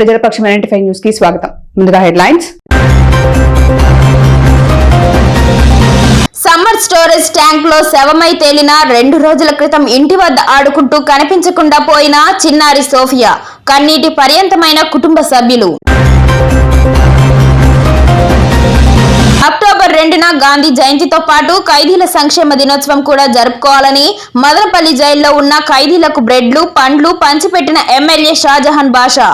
ప్రజలపక్షం identify న్యూస్కి స్వాగతం. ముందుగా హెడ్లైన్స్. సమ్మర్ స్టోరేజ్ ట్యాంక్లో శవమై తేలిన రెండు రోజుల క్రితం ఇంటి వద్ద ఆడుకుంటూ కనిపించకుండా పోయిన చిన్నారి సోఫియా కన్నీటి పర్యంతమైన కుటుంబ సభ్యులు. అక్టోబర్ రెండున గాంధీ జయంతితో పాటు ఖైదీల సంక్షేమ దినోత్సవం కూడా జరుపుకోవాలని మదనపల్లి జైల్లో ఉన్న ఖైదీలకు బ్రెడ్లు పండ్లు పంచిపెట్టిన ఎమ్మెల్యే షాజహాన్ బాషా.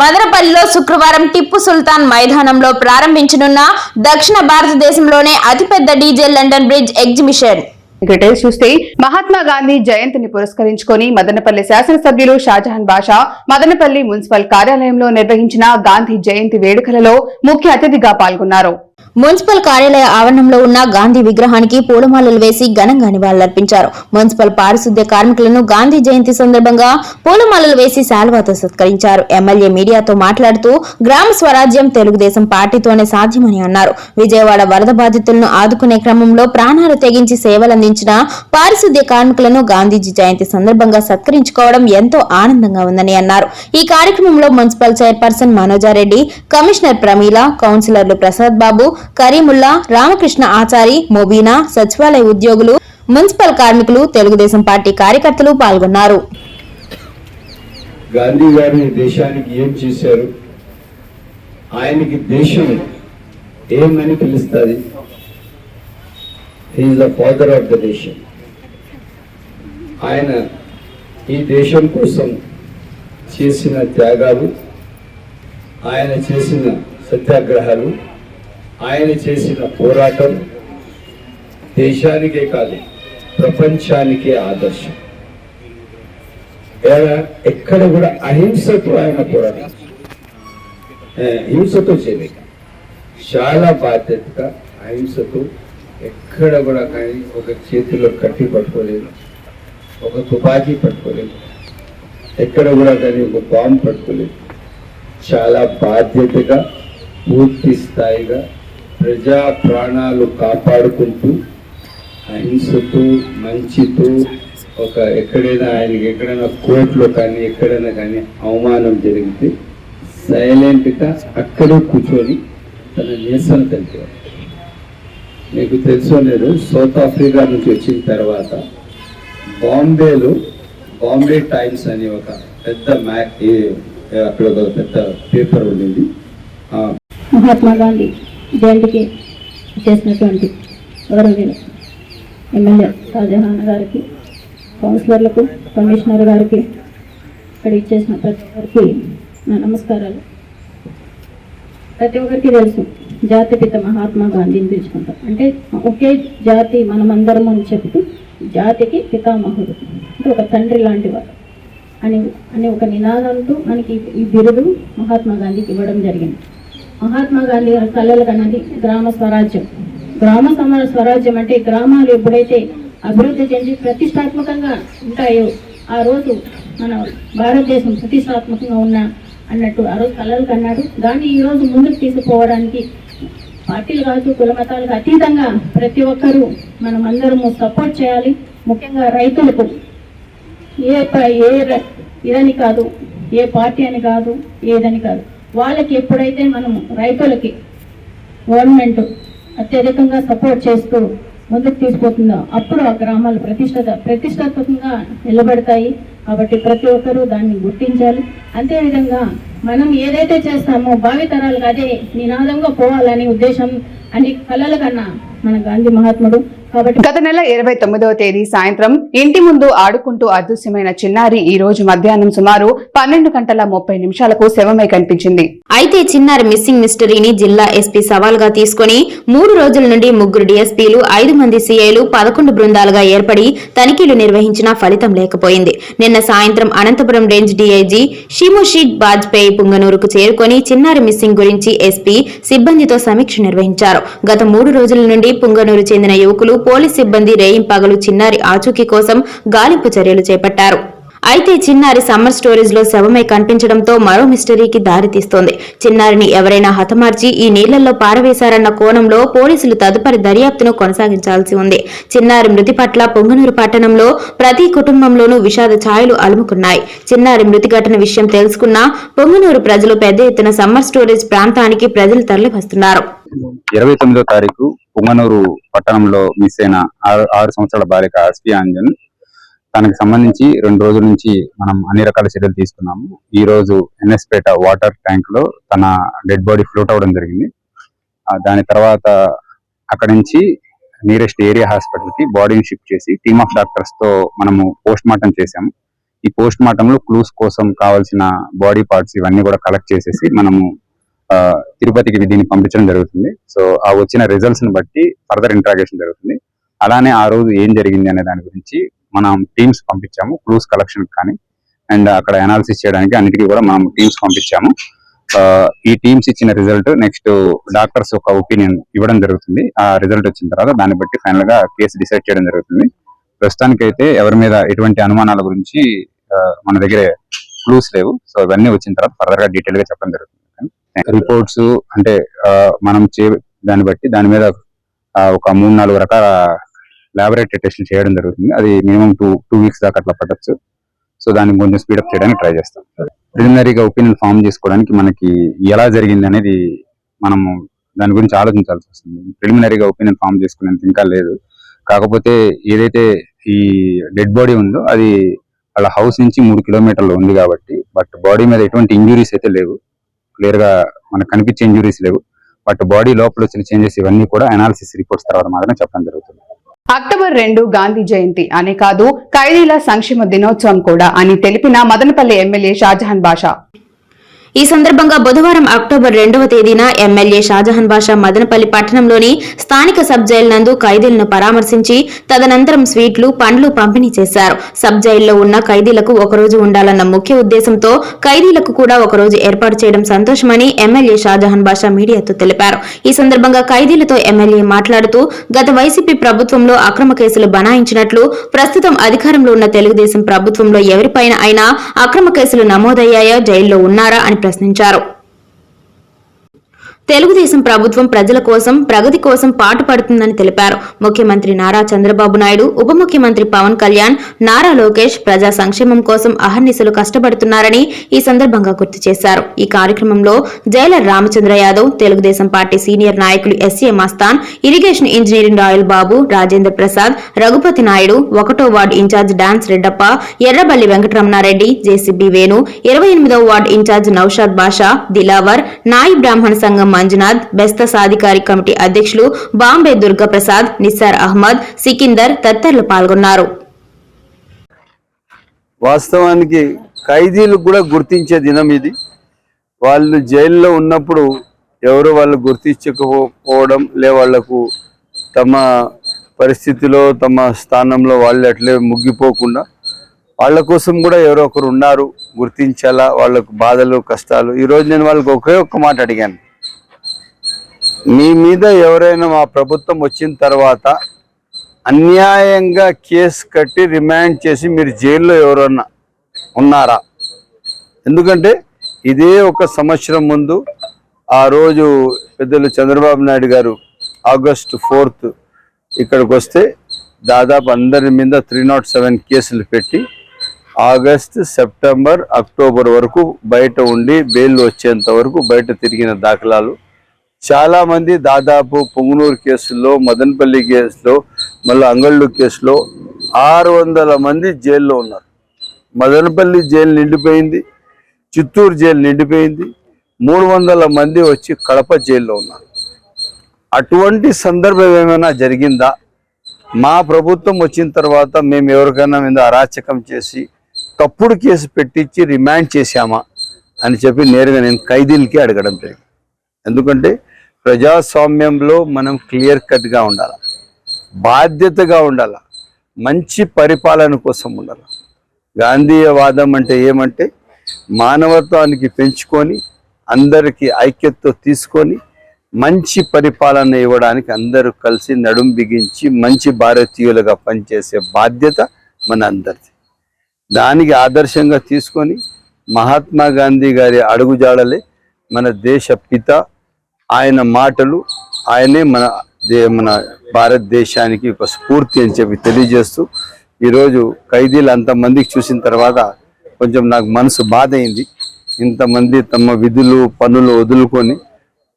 మదనపల్లిలో శుక్రవారం టిప్పు సుల్తాన్ మైదానంలో ప్రారంభించనున్న దక్షిణ భారతదేశంలోనే అతిపెద్ద DJ London Bridge exhibition. Details చూస్తే మహాత్మా గాంధీ జయంతిని పురస్కరించుకొని మదనపల్లి శాసనసభ్యులు షాజహాన్ బాషా మదనపల్లి మున్సిపల్ కార్యాలయంలో నిర్వహించిన గాంధీ జయంతి వేడుకలలో ముఖ్య అతిథిగా పాల్గొన్నారు. మున్సిపల్ కార్యాలయ ఆవరణంలో ఉన్న గాంధీ విగ్రహానికి పూలమాలలు వేసి ఘనంగా నివాళులర్పించారు. మున్సిపల్ పారిశుద్ధ్య కార్మికులను గాంధీ జయంతి సందర్భంగా పూలమాలలు వేసి శాల్వాతో సత్కరించారు. ఎమ్మెల్యే మీడియాతో మాట్లాడుతూ గ్రామ స్వరాజ్యం తెలుగుదేశం పార్టీతోనే సాధ్యమని అన్నారు. విజయవాడ వరద బాధితులను ఆదుకునే క్రమంలో ప్రాణాలు తెగించి సేవలందించిన పారిశుద్ధ్య కార్మికులను గాంధీజీ జయంతి సందర్భంగా సత్కరించుకోవడం ఎంతో ఆనందంగా ఉందని అన్నారు. ఈ కార్యక్రమంలో municipal chairperson Manoja Reddy commissioner Pramila కౌన్సిలర్లు ప్రసాద్ బాబు కరీముల్లా రామకృష్ణ ఆచారి మొబీనా సచివాలయ ఉద్యోగులు మున్సిపల్ కార్మికులు తెలుగుదేశం పార్టీ కార్యకర్తలు పాల్గొన్నారు. గాంధీ గారి దేశానికి ఏం చేశారు? ఆయనకి దేశం ఏమని పిలుస్తుంది? Is the father of the nation ఆయన ఈ దేశం కోసం చేసిన త్యాగాలు ఆయన చేసిన సత్యాగ్రహాలు ఆయన చేసిన పోరాటం దేశానికే కాదు ప్రపంచానికే ఆదర్శం. ఎక్కడ కూడా అహింసతో ఆయన పోరాటం హింసతో చేయలేక చాలా బాధ్యతగా అహింసతో ఎక్కడ కూడా కానీ ఒక చేతిలో కట్టి పట్టుకోలేదు ఒక తుపాకీ పట్టుకోలేదు ఎక్కడ కూడా కానీ ఒక బాంబు పట్టుకోలేదు. చాలా బాధ్యతగా పూర్తి స్థాయిగా ప్రజా ప్రాణాలు కాపాడుకుంటూ అహింసతో మంచితో ఒక ఎక్కడైనా ఆయనకి ఎక్కడైనా కోర్టులో కానీ ఎక్కడైనా కానీ అవమానం జరిగితే సైలెంట్గా అక్కడే కూర్చొని తన నిరసన తెలిపేవారు. మీకు తెలుసో లేదు సౌత్ ఆఫ్రికా నుంచి వచ్చిన తర్వాత బాంబేలో బాంబే టైమ్స్ అని ఒక పెద్ద మ్యాక్ అక్కడ ఒక పెద్ద పేపర్ ఉండింది. మహాత్మా గాంధీ. జయంతికి చేసినటువంటి గౌరవనీయులు ఎమ్మెల్యే షాజహాన్ గారికి కౌన్సిలర్లకు కమిషనర్ గారికి ఇక్కడ ఇచ్చేసిన ప్రతి ఒక్కరికి నా నమస్కారాలు. ప్రతి ఒక్కరికి తెలుసు జాతిపిత మహాత్మా గాంధీని పిలుచుకుంటాం. అంటే ఒకే జాతి మనమందరం అని చెప్తూ జాతికి పితామహుడు. అంటే ఒక తండ్రి లాంటివాడు అని అని ఒక నినాదంతో మనకి ఈ బిరుదు మహాత్మా గాంధీకి ఇవ్వడం జరిగింది. మహాత్మా గాంధీ గారి కళలు కన్నది గ్రామ స్వరాజ్యం. గ్రామ సమాన స్వరాజ్యం అంటే గ్రామాలు ఎప్పుడైతే అభివృద్ధి చెంది ప్రతిష్టాత్మకంగా ఉంటాయో ఆ రోజు మన భారతదేశం ప్రతిష్టాత్మకంగా ఉన్న అన్నట్టు ఆ రోజు కళలు కన్నాడు. దాన్ని ఈ రోజు ముందుకు తీసుకుపోవడానికి పార్టీలు కాదు కుల మతాలకు అతీతంగా ప్రతి ఒక్కరూ మనం అందరము సపోర్ట్ చేయాలి. ముఖ్యంగా రైతులకు ఏ ఏ ఇదని కాదు ఏ పార్టీ అని కాదు ఏదని కాదు. వాళ్ళకి ఎప్పుడైతే మనం రైతులకి గవర్నమెంట్ అత్యధికంగా సపోర్ట్ చేస్తూ ముందుకు తీసుకుపోతుందో అప్పుడు ఆ గ్రామాలు ప్రతిష్ట ప్రతిష్టాత్మకంగా నిలబడతాయి. కాబట్టి ప్రతి ఒక్కరూ దాన్ని గుర్తించాలి. అంతేవిధంగా మనం ఏదైతే చేస్తామో భావితరాలకు అదే నినాదంగా పోవాలనే ఉద్దేశం అని కళల కన్నా మన గాంధీ మహాత్ముడు గత నెల ఇరవై తొమ్మిదవ తేదీ సాయంత్రం ఇంటి ముందు ఆడుకుంటూ అదృశ్యమైన చిన్నారి ఈ రోజు మధ్యాహ్నం సుమారు పన్నెండు గంటల ముప్పై నిమిషాలకు శవమై కనిపించింది. అయితే చిన్నారి మిస్సింగ్ మిస్టరీని జిల్లా ఎస్పీ సవాల్గా తీసుకుని మూడు రోజుల నుండి ముగ్గురు డీఎస్పీలు ఐదు మంది సీఐలు పదకొండు బృందాలుగా ఏర్పడి తనిఖీలు నిర్వహించినా ఫలితం లేకపోయింది. నిన్న సాయంత్రం అనంతపురం రేంజ్ డీఐజీ షిముషీద్ బాజ్పేయి పుంగనూరుకు చేరుకొని చిన్నారి మిస్సింగ్ గురించి ఎస్పీ సిబ్బందితో సమీక్ష నిర్వహించారు. గత మూడు రోజుల నుండి పుంగనూరు చెందిన యువకులు పోలీస్ సిబ్బంది రేయింపగలు చిన్నారి ఆచూకీ కోసం గాలింపు చర్యలు చేపట్టారు. అయితే చిన్నారి సమ్మర్ స్టోరేజ్లో శవమే కనిపించడంతో మరో మిస్టరీకి దారితీస్తోంది. చిన్నారిని ఎవరైనా హతమార్చి ఈ నీళ్ళలో పారవేశారన్న కోణంలో పోలీసులు తదుపరి దర్యాప్తును కొనసాగించాల్సి ఉంది. చిన్నారి మృతి పట్ల పొంగనూరు పట్టణంలో ప్రతి కుటుంబంలోనూ విషాద ఛాయలు అలుముకున్నాయి. చిన్నారి మృతి ఘటన విషయం తెలుసుకున్న పొంగనూరు ప్రజలు పెద్ద ఎత్తున సమ్మర్ స్టోరేజ్ ప్రాంతానికి ప్రజలు తరలివస్తున్నారు. ఇరవై తొమ్మిదో తారీఖు పొంగనూరు పట్టణంలో మిస్ అయిన ఆరు ఆరు సంవత్సరాల బాలిక ఆస్పి అంజన్ తనకి సంబంధించి రెండు రోజుల నుంచి మనం అన్ని రకాల చర్యలు తీసుకున్నాము. ఈ రోజు ఎన్ఎస్పేట వాటర్ ట్యాంక్లో తన డెడ్ బాడీ ఫ్లోట్ అవ్వడం జరిగింది. దాని తర్వాత అక్కడి నుంచి నియరెస్ట్ ఏరియా హాస్పిటల్కి బాడీని షిఫ్ట్ చేసి టీమ్ ఆఫ్ డాక్టర్స్తో మనము పోస్ట్ మార్టం చేసాము ఈ పోస్ట్ మార్టం లో క్లూస్ కోసం కావాల్సిన బాడీ పార్ట్స్ ఇవన్నీ కూడా కలెక్ట్ చేసేసి మనము తిరుపతికి దీన్ని పంపించడం జరుగుతుంది. సో ఆ వచ్చిన రిజల్ట్స్ని బట్టి ఫర్దర్ ఇంట్రాగేషన్ జరుగుతుంది. అలానే ఆ రోజు ఏం జరిగింది అనే దాని గురించి మనం టీమ్స్ పంపించాము క్లూస్ కలెక్షన్ కానీ అండ్ అక్కడ అనాలిసిస్ చేయడానికి అన్నిటికీ కూడా మనం టీమ్స్ పంపించాము. ఆ, ఈ టీమ్స్ ఇచ్చిన రిజల్ట్ నెక్స్ట్ డాక్టర్స్ ఒక ఒపీనియన్ ఇవ్వడం జరుగుతుంది. ఆ రిజల్ట్ వచ్చిన తర్వాత దాన్ని బట్టి ఫైనల్గా కేసు డిసైడ్ చేయడం జరుగుతుంది. ప్రస్తుతానికైతే ఎవరి మీద ఎటువంటి అనుమానాల గురించి మన దగ్గర క్లూస్ లేవు. సో ఇవన్నీ వచ్చిన తర్వాత ఫర్దర్గా డీటెయిల్గా చెప్పడం జరుగుతుంది. రిపోర్ట్స్ అంటే ఆ, మనం చే దాన్ని బట్టి దాని మీద ఒక మూడు నాలుగు రకాల లాబొరేటరీ టెస్టులు చేయడం జరుగుతుంది. అది మినిమం టూ టూ వీక్స్ దాకా అట్లా పట్టచ్చు. సో దాన్ని కొంచెం స్పీడప్ చేయడానికి ట్రై చేస్తాం. ప్రిలిమినరీగా ఒపీనియన్ ఫామ్ చేసుకోవడానికి మనకి ఎలా జరిగింది అనేది మనము దాని గురించి ఆలోచించాల్సి వస్తుంది. ప్రిలిమినరీగా ఒపీనియన్ ఫామ్ చేసుకునేంత ఇంకా లేదు. కాకపోతే ఏదైతే ఈ డెడ్ బాడీ ఉందో అది వాళ్ళ హౌస్ నుంచి మూడు కిలోమీటర్లు ఉంది కాబట్టి బట్ బాడీ మీద ఎటువంటి ఇంజురీస్ అయితే లేవు. క్లియర్గా మనకు కనిపించే ఇంజురీస్ లేవు. బట్ బాడీ లోపల వచ్చిన చేంజెస్ ఇవన్నీ కూడా అనాలిసిస్ రిపోర్ట్స్ తర్వాత మాత్రమే చెప్పడం జరుగుతుంది. అక్టోబర్ రెండు గాంధీ జయంతి అనే కాదు ఖైదీల సంక్షేమ దినోత్సవం కూడా అని తెలిపిన మదనపల్లి ఎమ్మెల్యే షాజహాన్ బాషా. ఈ సందర్భంగా బుధవారం అక్టోబర్ రెండవ తేదీన ఎమ్మెల్యే షాజహాన్ బాషా మదనపల్లి పట్టణంలోని స్థానిక సబ్ జైలు నందు ఖైదీలను పరామర్శించి తదనంతరం స్వీట్లు పండ్లు పంపిణీ చేశారు. సబ్ జైల్లో ఉన్న ఖైదీలకు ఒకరోజు ఉండాలన్న ముఖ్య ఉద్దేశంతో ఖైదీలకు కూడా ఒకరోజు ఏర్పాటు చేయడం సంతోషమని ఎమ్మెల్యే షాజహాన్ బాషా మీడియాతో తెలిపారు. ఈ సందర్భంగా ఖైదీలతో ఎమ్మెల్యే మాట్లాడుతూ గత వైసీపీ ప్రభుత్వంలో అక్రమ కేసులు బనాయించినట్లు ప్రస్తుతం అధికారంలో ఉన్న తెలుగుదేశం ప్రభుత్వంలో ఎవరిపైన అయినా అక్రమ కేసులు నమోదయ్యాయా జైల్లో ఉన్నారా అని ప్రశ్నించారు. తెలుగుదేశం ప్రభుత్వం ప్రజల కోసం ప్రగతి కోసం పాటుపడుతుందని తెలిపారు. ముఖ్యమంత్రి నారా చంద్రబాబు నాయుడు ఉప ముఖ్యమంత్రి పవన్ కళ్యాణ్ నారా లోకేష్ ప్రజా సంక్షేమం కోసం అహర్నిశలు కష్టపడుతున్నారని ఈ సందర్భంగా గుర్తు చేశారు. ఈ కార్యక్రమంలో jailer Ramachandra Yadav Telugu Desam party senior నాయకులు S A Mastan irrigation engineering Royal Babu Rajendra Prasad Raghupathi Naidu ఒకటో వార్డు ఇన్ఛార్జ్ డాన్స్ రెడ్డప్ప ఎర్రబల్లి వెంకటరమణారెడ్డి జేసీబీ వేణు ఇరవై ఎనిమిదో ward in charge Naushad Basha Dilawar నాయి బ్రాహ్మణ సంఘం మంజునాథ్ బెస్త సాధికారి కమిటీ అధ్యక్షులు బాంబే దుర్గాప్రసాద్ నిస్సార్ అహ్మద్ సికిందర్ తదితరులు పాల్గొన్నారు. వాస్తవానికి ఖైదీలు కూడా గుర్తించే దినం ఇది. వాళ్ళు జైల్లో ఉన్నప్పుడు ఎవరు వాళ్ళు గుర్తించకపోవడం లే వాళ్ళకు తమ పరిస్థితిలో తమ స్థానంలో వాళ్ళు అట్లే ముగ్గిపోకుండా వాళ్ళ కోసం కూడా ఎవరో ఒకరు ఉన్నారు గుర్తించాలా వాళ్ళకు బాధలు కష్టాలు. ఈరోజు నేను వాళ్ళకి ఒకే ఒక్క మాట అడిగాను. మీ మీద ఎవరైనా మా ప్రభుత్వం వచ్చిన తర్వాత అన్యాయంగా కేసు కట్టి రిమాండ్ చేసి మీరు జైల్లో ఎవరన్నా ఉన్నారా? ఎందుకంటే ఇదే ఒక సంవత్సరం ముందు ఆ రోజు పెద్దలు చంద్రబాబు నాయుడు గారు ఆగస్టు ఫోర్త్ ఇక్కడికి వస్తే దాదాపు అందరి మీద త్రీ నాట్ సెవెన్ కేసులు పెట్టి ఆగస్ట్ సెప్టెంబర్ అక్టోబర్ వరకు బయట ఉండి బెయిల్ వచ్చేంత వరకు బయట తిరిగిన దాఖలాలు చాలా మంది దాదాపు పొంగునూరు కేసులో మదనపల్లి కేసులో మళ్ళీ అంగళ్ళు కేసులో ఆరు వందల మంది జైల్లో ఉన్నారు. మదనపల్లి జైలు నిండిపోయింది చిత్తూరు జైలు నిండిపోయింది మూడు వందల మంది వచ్చి కడప జైల్లో ఉన్నారు. అటువంటి సందర్భం ఏమైనా జరిగిందా? మా ప్రభుత్వం వచ్చిన తర్వాత మేము ఎవరికైనా మీద అరాచకం చేసి తప్పుడు కేసు పెట్టించి రిమాండ్ చేశామా అని చెప్పి నేరుగా నేను ఖైదీలకి అడగడం జరిగింది. ఎందుకంటే ప్రజాస్వామ్యంలో మనం క్లియర్ కట్గా ఉండాలి? బాధ్యతగా ఉండాలి? మంచి పరిపాలన కోసం ఉండాలి? గాంధీయవాదం అంటే ఏమంటే మానవత్వానికి పెంచుకొని అందరికీ ఐక్యతతో తీసుకొని మంచి పరిపాలన ఇవ్వడానికి అందరూ కలిసి నడుం బిగించి మంచి భారతీయులుగా పనిచేసే బాధ్యత మన అందరిది. దానికి ఆదర్శంగా తీసుకొని మహాత్మా గాంధీ గారి అడుగుజాడలే మన దేశ పిత ఆయన మాటలు ఆయనే మన దే- మన భారతదేశానికి ఒక స్ఫూర్తి అని చెప్పి తెలియజేస్తూ ఈరోజు ఖైదీలు అంతమందికి చూసిన తర్వాత కొంచెం నాకు మనసు బాధ అయింది ఇంతమంది తమ విధులు పనులు వదులుకొని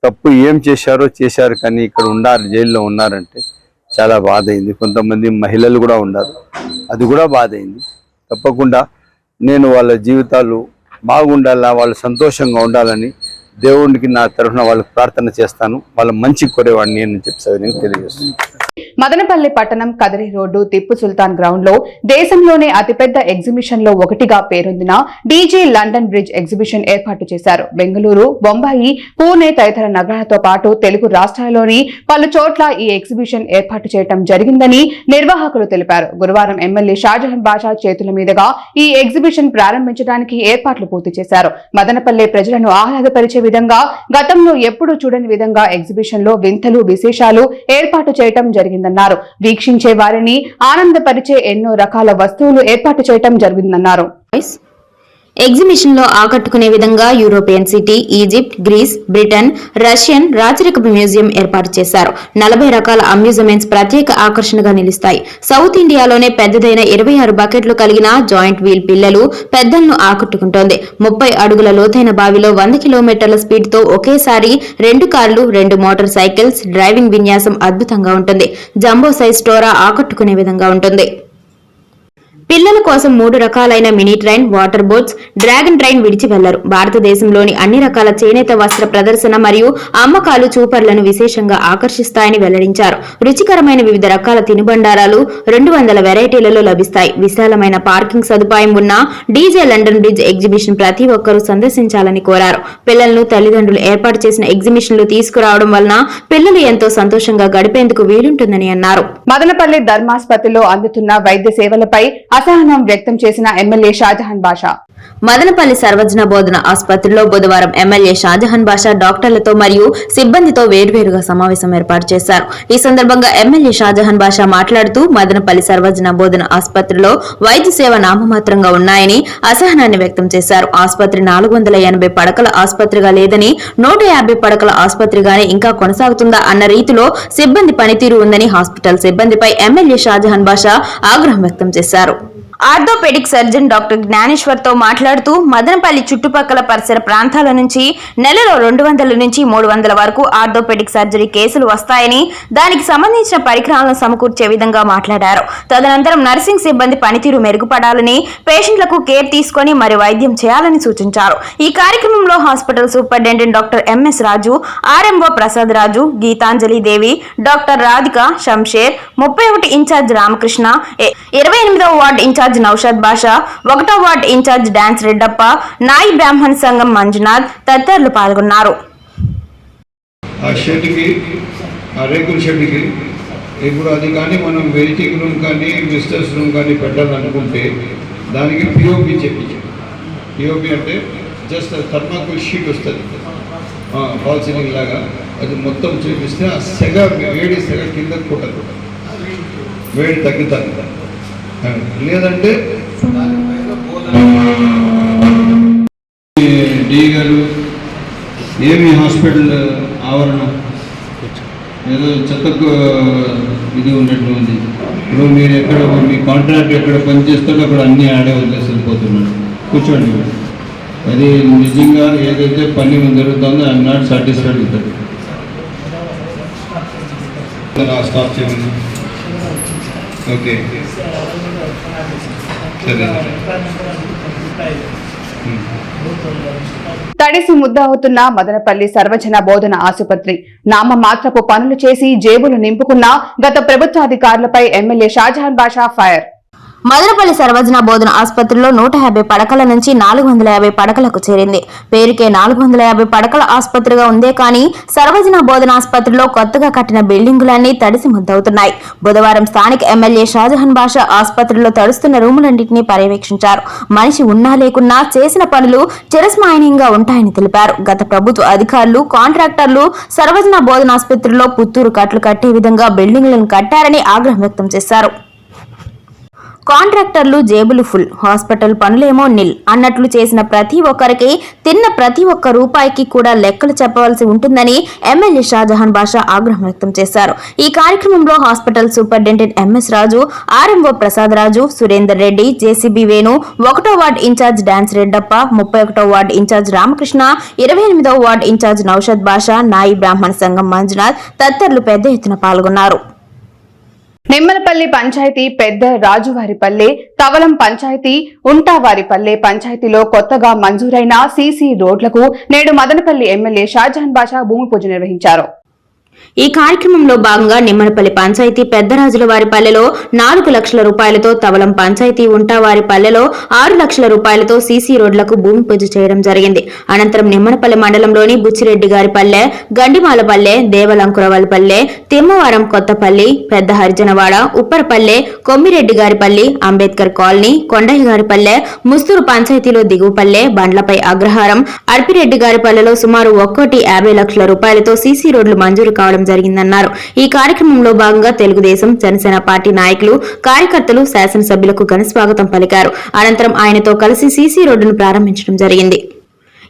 తప్పు ఏం చేశారో చేశారు కానీ ఇక్కడ ఉన్నారు జైల్లో ఉన్నారంటే చాలా బాధ అయింది కొంతమంది మహిళలు కూడా ఉన్నారు. అది కూడా బాధ అయింది తప్పకుండా నేను వాళ్ళ జీవితాలు బాగుండాలా వాళ్ళు సంతోషంగా ఉండాలని దేవునికి నా తరఫున వాళ్ళకి ప్రార్థన చేస్తాను. వాళ్ళ మంచి కోరేవాడిని నేను చెప్పి నేను తెలియజేస్తున్నాను. మదనపల్లి పట్టణం కదిరి రోడ్డు తిప్పు సుల్తాన్ గ్రౌండ్లో దేశంలోనే అతిపెద్ద ఎగ్జిబిషన్లో ఒకటిగా పేరొందిన డీజే లండన్ బ్రిడ్జ్ ఎగ్జిబిషన్ ఏర్పాటు చేశారు. బెంగళూరు బొంబాయి పూణే తదితర నగరాలతో పాటు తెలుగు రాష్ట్రాల్లోని పలు చోట్ల ఈ ఎగ్జిబిషన్ ఏర్పాటు చేయడం జరిగిందని నిర్వాహకులు తెలిపారు. గురువారం ఎమ్మెల్యే షాజహాన్ బాషా చేతుల మీదుగా ఈ ఎగ్జిబిషన్ ప్రారంభించడానికి ఏర్పాట్లు పూర్తి చేశారు. మదనపల్లె ప్రజలను ఆహ్లాదపరిచే విధంగా గతంలో ఎప్పుడూ చూడని విధంగా ఎగ్జిబిషన్లో వింతలు విశేషాలు ఏర్పాటు చేయటం జరిగిందన్నారు. వీక్షించే వారిని ఆనందపరిచే ఎన్నో రకాల వస్తువులు ఏర్పాటు చేయటం జరిగిందన్నారు. ఎగ్జిబిషన్లో ఆకట్టుకునే విధంగా European city Egypt Greece Britain Russian రాచరికపు museum ఏర్పాటు చేశారు. నలభై రకాల అమ్యూజ్మెంట్స్ ప్రత్యేక ఆకర్షణగా నిలుస్తాయి. సౌత్ ఇండియాలోనే పెద్దదైన ఇరవై ఆరు బకెట్లు కలిగిన జాయింట్ వీల్ పిల్లలు పెద్దలను ఆకట్టుకుంటోంది. ముప్పై అడుగుల లోతైన బావిలో వంద కిలోమీటర్ల స్పీడ్తో ఒకేసారి రెండు కార్లు రెండు మోటార్ సైకిల్స్ డ్రైవింగ్ విన్యాసం అద్భుతంగా ఉంటుంది. జంబో సైజ్ స్టోరా ఆకట్టుకునే విధంగా ఉంటుంది. పిల్లల కోసం మూడు రకాలైన mini train water boats dragon train విడిచి వెళ్ళరు. భారతదేశంలోని అన్ని రకాల చేనేత వస్త్ర ప్రదర్శన మరియు అమ్మకాలు చూపర్లను విశేషంగా ఆకర్షిస్తాయని వెల్లడించారు. రుచికరమైన వివిధ రకాల తినుబండారాలు రెండు వందల వెరైటీలలో లభిస్తాయి. విశాలమైన పార్కింగ్ సదుపాయం ఉన్న డీజే లండన్ బ్రిడ్జ్ ఎగ్జిబిషన్ ప్రతి ఒక్కరూ సందర్శించాలని కోరారు. పిల్లలను తల్లిదండ్రులు ఏర్పాటు చేసిన ఎగ్జిబిషన్లు తీసుకురావడం వలన పిల్లలు ఎంతో సంతోషంగా గడిపేందుకు వీలుంటుందని అన్నారు. మదనపల్లి ధర్మాసుపత్రిలో అందుతున్న వైద్య సేవలపై అసహనం వ్యక్తం చేసిన ఎమ్మెల్యే షాజహాన్ బాషా. మదనపల్లి సర్వజన బోధన ఆసుపత్రిలో బుధవారం ఎమ్మెల్యే షాజహాన్ బాషా డాక్టర్లతో మరియు సిబ్బందితో వేర్వేరుగా సమావేశం ఏర్పాటు చేశారు. ఈ సందర్భంగా ఎమ్మెల్యే షాజహాన్ బాషా మాట్లాడుతూ మదనపల్లి సర్వజన బోధన ఆసుపత్రిలో వైద్య సేవ నామమాత్రంగా ఉన్నాయని అసహనాన్ని వ్యక్తం చేశారు. ఆసుపత్రి నాలుగు వందల ఎనభై పడకల ఆసుపత్రిగా లేదని నూట యాభై పడకల ఆసుపత్రిగానే ఇంకా కొనసాగుతుందా అన్న రీతిలో సిబ్బంది పనితీరు ఉందని హాస్పిటల్ సిబ్బందిపై ఎమ్మెల్యే షాజహాన్ బాషా ఆగ్రహం వ్యక్తం చేశారు. Yeah. ఆర్థోపెడిక్ సర్జన్ డాక్టర్ జ్ఞానేశ్వర్తో మాట్లాడుతూ మదనపల్లి చుట్టుపక్కల పరిసర ప్రాంతాల నుంచి నెలలో రెండు వందల నుంచి మూడు వందల వరకు ఆర్థోపెడిక్ సర్జరీ కేసులు వస్తాయని దానికి సంబంధించిన పరికరాలను సమకూర్చే విధంగా మాట్లాడారు. తదనంతరం నర్సింగ్ సిబ్బంది పనితీరు మెరుగుపడాలని పేషెంట్లకు కేర్ తీసుకొని మరి వైద్యం చేయాలని సూచించారు. ఈ కార్యక్రమంలో hospital superintendent doctor M S Raju RMO Prasad Raju Geethanjali Devi doctor Radhika Shamsher ముప్పై ఒకటి ఇన్ఛార్జ్ రామకృష్ణ ఇరవై ఎనిమిదవ ward in charge in charge Naushad Basha ఒకటో వార్డ్ ఇన్ఛార్జ్ డాన్స్ రెడ్డప్ప నాయి బ్రాహ్మణ్ సంఘం మంజునాథ్ తదితరులు పాల్గొన్నారు. ఆ షెడ్కి ఆ రేకుల షెడ్కి ఇప్పుడు అది కానీ మనం వెయిటింగ్ రూమ్ కానీ విజిటర్స్ రూమ్ కానీ పెట్టాలనుకుంటే దానికి పిఓపి చెప్పించాం. పిఓపి అంటే జస్ట్ థర్మాకోల్ షీట్ వస్తుంది. ఫాల్ సీలింగ్ లాగా అది మొత్తం చూపిస్తే ఆ సెగ వేడి సెగ కింద కొట్టదు వేడి తగ్గుతుంది. లేదంటే డి గారు ఏమి హాస్పిటల్ ఆవరణ ఏదో చెత్తకు ఇది ఉన్నట్టు ఉంది. ఇప్పుడు మీరు ఎక్కడ మీ కాంట్రాక్ట్ ఎక్కడ పనిచేస్తారో అక్కడ అన్ని ఆడే వదిలేసి వెళ్ళిపోతున్నాడు కూర్చోండి. అది నిజంగా ఏదైతే పని జరుగుతుందో I'm not satisfied with stop చేయండి ఓకే. తడిసి ముద్దవుతున్న మదనపల్లి సర్వజన బోధన ఆసుపత్రి. నామ మాత్రపు పనులు చేసి జేబులు నింపుకున్న గత ప్రభుత్వాధికారులపై ఎమ్మెల్యే షాజహాన్ బాషా ఫైర్. మదనపల్లి సర్వజన బోధన ఆసుపత్రిలో నూట యాభై పడకల నుంచి నాలుగు వందల యాభై పడకలకు చేరింది. పేరుకే నాలుగు వందల యాభై పడకల ఆసుపత్రిగా ఉందే కానీ సర్వజన బోధన ఆసుపత్రిలో కొత్తగా కట్టిన బిల్డింగులన్నీ తడిసి ముద్దవుతున్నాయి. బుధవారం స్థానిక ఎమ్మెల్యే షాజహాన్ బాషా ఆసుపత్రిలో తడుస్తున్న రూములన్నింటినీ పర్యవేక్షించారు. మనిషి ఉన్నా లేకున్నా చేసిన పనులు చిరస్మాయనీయంగా ఉంటాయని తెలిపారు. గత ప్రభుత్వ అధికారులు కాంట్రాక్టర్లు సర్వజన బోధన ఆసుపత్రిలో పుత్తూరు కట్లు కట్టే విధంగా బిల్డింగులను కట్టారని ఆగ్రహం వ్యక్తం చేశారు. కాంట్రాక్టర్లు జేబులు ఫుల్ హాస్పిటల్ పనులేమో నిల్ అన్నట్లు చేసిన ప్రతి ఒక్కరికి తిన్న ప్రతి ఒక్క రూపాయికి కూడా లెక్కలు చెప్పవలసి ఉంటుందని ఎమ్మెల్యే షాజహాన్ బాషా ఆగ్రహం వ్యక్తం చేశారు. ఈ కార్యక్రమంలో hospital superintendent M S Raju RMO Prasad Raju Surender Reddy JCB Venu ఒకటో వార్డ్ ఇన్ఛార్జ్ డాన్స్ రెడ్డప్ప ముప్పై ఒకటో వార్డ్ ఇన్ఛార్జ్ రామకృష్ణ ఇరవై ఎనిమిదో వార్డ్ ఇన్ఛార్జ్ నౌషద్ బాషా నాయి బ్రాహ్మణ సంఘం మంజునాథ్ తదితరులు పెద్ద ఎత్తున పాల్గొన్నారు. నిమ్మలపల్లి పంచాయతీ పెద్ద రాజువారిపల్లె తవలం పంచాయతీ ఉంటావారిపల్లె పంచాయతీలో కొత్తగా మంజూరైన సీసీ రోడ్లకు నేడు మదనపల్లి ఎమ్మెల్యే షాజహాన్ బాషా భూమి పూజ నిర్వహించారు. ఈ కార్యక్రమంలో భాగంగా నిమ్మనపల్లి పంచాయతీ పెద్దరాజుల వారి పల్లెలో నాలుగు లక్షల రూపాయలతో తవలం పంచాయతీ ఉంటావారి పల్లెలో ఆరు లక్షల రూపాయలతో సీసీ రోడ్లకు భూమి పూజ చేయడం జరిగింది. అనంతరం నిమ్మనపల్లి మండలంలోని బుచ్చిరెడ్డి గారి పల్లె గండిమాల పల్లె దేవలంకురవల్ పల్లె కొత్తపల్లి పెద్ద హరిజనవాడ ఉప్పరపల్లె కొమ్మిరెడ్డి గారిపల్లి అంబేద్కర్ కాలనీ కొండయ్య గారిపల్లె ముస్తూరు పంచాయతీలో దిగువపల్లె బండ్లపై అగ్రహారం అర్పిరెడ్డి గారి పల్లెలో సుమారు ఒక్కోటి యాభై లక్షల రూపాయలతో సీసీ రోడ్లు మంజూరు కావడం జరిగిందన్నారు. ఈ కార్యక్రమంలో భాగంగా తెలుగుదేశం జనసేన పార్టీ నాయకులు కార్యకర్తలు శాసనసభ్యులకు ఘన స్వాగతం పలికారు. అనంతరం ఆయనతో కలిసి సీసీ రోడ్డును ప్రారంభించడం జరిగింది.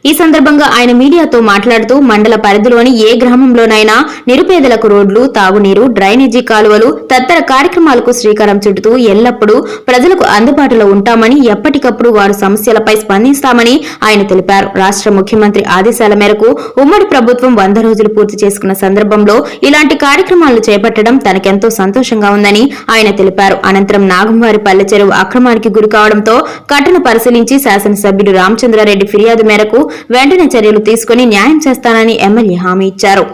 ఈ సందర్భంగా ఆయన మీడియాతో మాట్లాడుతూ మండల పరిధిలోని ఏ గ్రామంలోనైనా నిరుపేదలకు రోడ్లు తాగునీరు డ్రైనేజీ కాలువలు తదితర కార్యక్రమాలకు శ్రీకారం చుడుతూ ఎల్లప్పుడూ ప్రజలకు అందుబాటులో ఉంటామని ఎప్పటికప్పుడు వారు సమస్యలపై స్పందిస్తామని ఆయన తెలిపారు. రాష్ట్ర ముఖ్యమంత్రి ఆదేశాల మేరకు ఉమ్మడి ప్రభుత్వం వంద రోజులు పూర్తి చేసుకున్న సందర్భంలో ఇలాంటి కార్యక్రమాలను చేపట్టడం తనకెంతో సంతోషంగా ఉందని ఆయన తెలిపారు. అనంతరం నాగంవారి పల్లె చెరువు అక్రమానికి గురి కావడంతో కట్టను పరిశీలించి శాసనసభ్యుడు రామచంద్రారెడ్డి ఫిర్యాదు మేరకు వెంటనే చర్యలు తీసుకుని న్యాయం చేస్తానని ఎమ్మెల్యే హామీ ఇచ్చారు.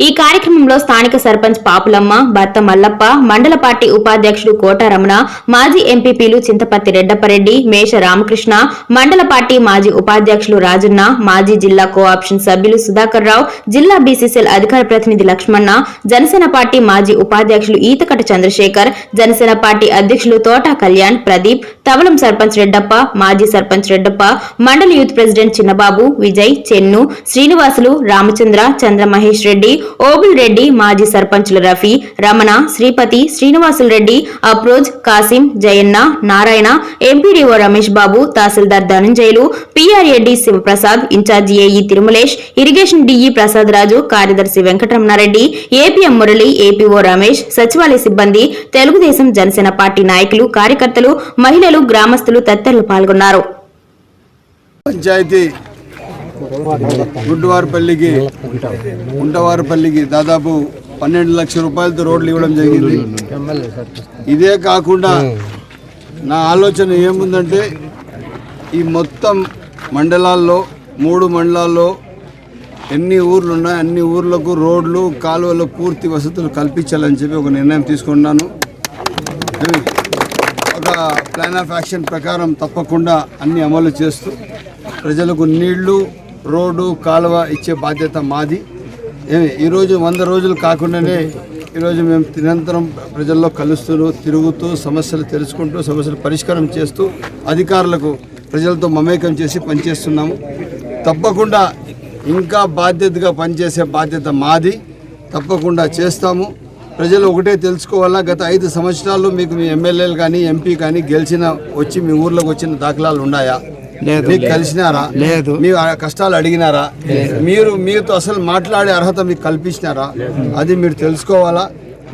ఈ కార్యక్రమంలో స్థానిక సర్పంచ్ పాపులమ్మ భర్త మల్లప్ప మండల పార్టీ ఉపాధ్యక్షుడు కోటారమణ మాజీ ఎంపీపీలు చింతపర్తి రెడ్డప్పరెడ్డి మేష రామకృష్ణ మండల పార్టీ మాజీ ఉపాధ్యక్షులు రాజన్న మాజీ జిల్లా కోఆప్షన్ సభ్యులు సుధాకర్ రావు జిల్లా బీసీసీఎల్ అధికార ప్రతినిధి లక్ష్మణ జనసేన పార్టీ మాజీ ఉపాధ్యక్షులు ఈతకట చంద్రశేఖర్ జనసేన పార్టీ అధ్యక్షులు తోటా కళ్యాణ్ ప్రదీప్ తవలం సర్పంచ్ రెడ్డప్ప మాజీ సర్పంచ్ రెడ్డప్ప మండల యూత్ ప్రెసిడెంట్ చిన్నబాబు విజయ్ చెన్ను శ్రీనివాసులు రామచంద్ర చంద్ర మహేష్ రెడ్డి ఓబుల్ రెడ్డి మాజీ సర్పంచులు Rafi Ramana Sripathi Srinivasulu Reddy Afroz Kasim Jayanna Narayana MPDO Ramesh Babu tahsildar Dhananjayulu పీఆర్ఏడి Sivaprasad in charge AE Tirumalesh irrigation DE Prasad Raju కార్యదర్శి వెంకటరమణారెడ్డి ఏపీఎం మురళి ఏపీఓ రమేష్ సచివాలయ సిబ్బంది తెలుగుదేశం జనసేన పార్టీ నాయకులు కార్యకర్తలు మహిళలు గ్రామస్తులు తదితరులు పాల్గొన్నారు. పంచాయతీ గుడ్డువారిపల్లికి ఉంటవారిపల్లికి దాదాపు పన్నెండు లక్షల రూపాయలతో రోడ్లు ఇవ్వడం జరిగింది. ఇదే కాకుండా నా ఆలోచన ఏముందంటే ఈ మొత్తం మండలాల్లో మూడు మండలాల్లో ఎన్ని ఊర్లు ఉన్నాయి అన్ని ఊర్లకు రోడ్లు కాలువలు పూర్తి వసతులు కల్పించాలని చెప్పి ఒక నిర్ణయం తీసుకున్నాను. ఒక ప్లాన్ ఆఫ్ యాక్షన్ ప్రకారం తప్పకుండా అన్ని అమలు చేస్తూ ప్రజలకు నీళ్ళు రోడ్డు కాలువ ఇచ్చే బాధ్యత మాది. ఏమి ఈరోజు వంద రోజులు కాకుండానే ఈరోజు మేము నిరంతరం ప్రజల్లో కలుస్తూ తిరుగుతూ సమస్యలు తెలుసుకుంటూ సమస్యలు పరిష్కారం చేస్తూ అధికారులకు ప్రజలతో మమేకం చేసి పనిచేస్తున్నాము. తప్పకుండా ఇంకా బాధ్యతగా పనిచేసే బాధ్యత మాది. తప్పకుండా చేస్తాము. ప్రజలు ఒకటే తెలుసుకోవాలా గత ఐదు సంవత్సరాల్లో మీకు మీ ఎమ్మెల్యేలు కానీ ఎంపీ కానీ గెలిచిన వచ్చి మీ ఊర్లోకి వచ్చిన దాఖలాలు ఉన్నాయా? లేదు. మీకు కలిసినారా? లేదు. మీ ఆ కష్టాలు అడిగినారా? మీరు మీతో అసలు మాట్లాడే అర్హత మీకు కల్పించినారా? అది మీరు తెలుసుకోవాలా?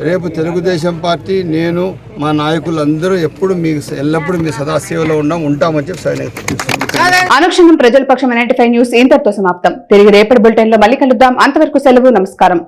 రేపు తెలుగుదేశం పార్టీ నేను మా నాయకులందరూ ఎప్పుడు మీ ఎల్లప్పుడూ మీ సదాసేవలో ఉన్నాం ఉంటామని చెప్పి సైన్ అనుక్షణం ప్రజల పక్షం నైన్టీ ఫైవ్ న్యూస్ ఇంతటితో సమాప్తం. తిరిగి రేపటి బులెటిన్లో మళ్ళీ కలుద్దాం. అంతవరకు సెలవు నమస్కారం.